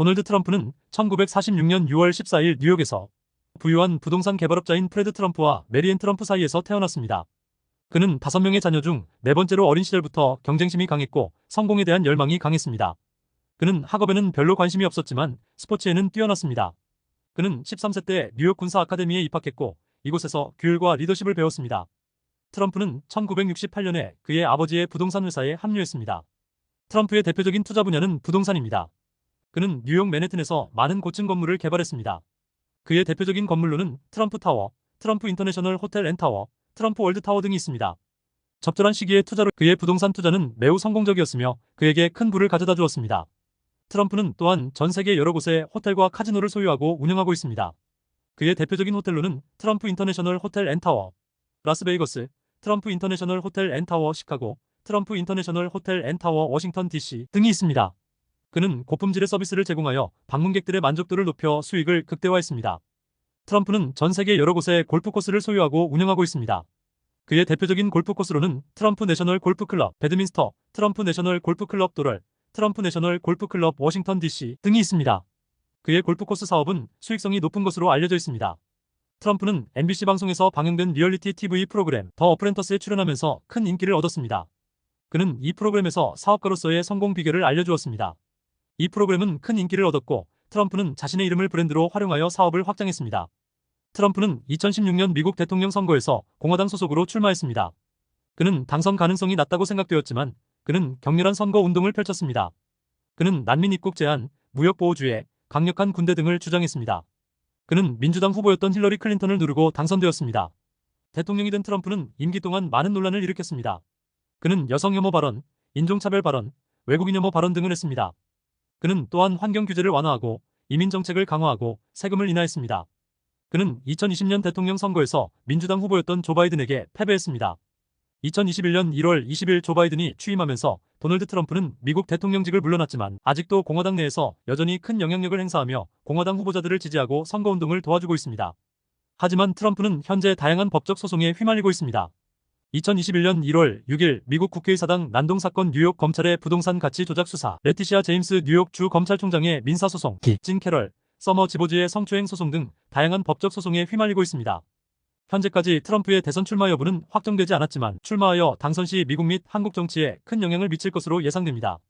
도널드 트럼프는 1946년 6월 14일 뉴욕에서 부유한 부동산 개발업자인 프레드 트럼프와 메리앤 트럼프 사이에서 태어났습니다. 그는 5명의 자녀 중 네 번째로 어린 시절부터 경쟁심이 강했고 성공에 대한 열망이 강했습니다. 그는 학업에는 별로 관심이 없었지만 스포츠에는 뛰어났습니다. 그는 13세 때 뉴욕 군사 아카데미에 입학했고 이곳에서 규율과 리더십을 배웠습니다. 트럼프는 1968년에 그의 아버지의 부동산 회사에 합류했습니다. 트럼프의 대표적인 투자 분야는 부동산입니다. 그는 뉴욕 맨해튼에서 많은 고층 건물을 개발했습니다. 그의 대표적인 건물로는 트럼프 타워, 트럼프 인터내셔널 호텔 앤 타워, 트럼프 월드 타워 등이 있습니다. 적절한 시기에 투자로 그의 부동산 투자는 매우 성공적이었으며 그에게 큰 부를 가져다 주었습니다. 트럼프는 또한 전 세계 여러 곳에 호텔과 카지노를 소유하고 운영하고 있습니다. 그의 대표적인 호텔로는 트럼프 인터내셔널 호텔 앤 타워, 라스베이거스, 트럼프 인터내셔널 호텔 앤 타워 시카고, 트럼프 인터내셔널 호텔 앤 타워 워싱턴 DC 등이 있습니다. 그는 고품질의 서비스를 제공하여 방문객들의 만족도를 높여 수익을 극대화했습니다. 트럼프는 전 세계 여러 곳에 골프 코스를 소유하고 운영하고 있습니다. 그의 대표적인 골프 코스로는 트럼프 내셔널 골프 클럽 배드민스터, 트럼프 내셔널 골프 클럽 도럴, 트럼프 내셔널 골프 클럽 워싱턴 DC 등이 있습니다. 그의 골프 코스 사업은 수익성이 높은 것으로 알려져 있습니다. 트럼프는 MBC 방송에서 방영된 리얼리티 TV 프로그램 더 어프렌터스에 출연하면서 큰 인기를 얻었습니다. 그는 이 프로그램에서 사업가로서의 성공 비결을 알려주었습니다. 이 프로그램은 큰 인기를 얻었고 트럼프는 자신의 이름을 브랜드로 활용하여 사업을 확장했습니다. 트럼프는 2016년 미국 대통령 선거에서 공화당 소속으로 출마했습니다. 그는 당선 가능성이 낮다고 생각되었지만 그는 격렬한 선거 운동을 펼쳤습니다. 그는 난민 입국 제한, 무역 보호주의, 강력한 군대 등을 주장했습니다. 그는 민주당 후보였던 힐러리 클린턴을 누르고 당선되었습니다. 대통령이 된 트럼프는 임기 동안 많은 논란을 일으켰습니다. 그는 여성 혐오 발언, 인종차별 발언, 외국인 혐오 발언 등을 했습니다. 그는 또한 환경 규제를 완화하고 이민 정책을 강화하고 세금을 인하했습니다. 그는 2020년 대통령 선거에서 민주당 후보였던 조 바이든에게 패배했습니다. 2021년 1월 20일 조 바이든이 취임하면서 도널드 트럼프는 미국 대통령직을 물러났지만 아직도 공화당 내에서 여전히 큰 영향력을 행사하며 공화당 후보자들을 지지하고 선거운동을 도와주고 있습니다. 하지만 트럼프는 현재 다양한 법적 소송에 휘말리고 있습니다. 2021년 1월 6일 미국 국회의 사당 난동 사건 뉴욕 검찰의 부동산 가치 조작 수사, 레티시아 제임스 뉴욕 주 검찰총장의 민사 소송, 진 캐럴, 서머 지보지의 성추행 소송 등 다양한 법적 소송에 휘말리고 있습니다. 현재까지 트럼프의 대선 출마 여부는 확정되지 않았지만 출마하여 당선 시 미국 및 한국 정치에 큰 영향을 미칠 것으로 예상됩니다.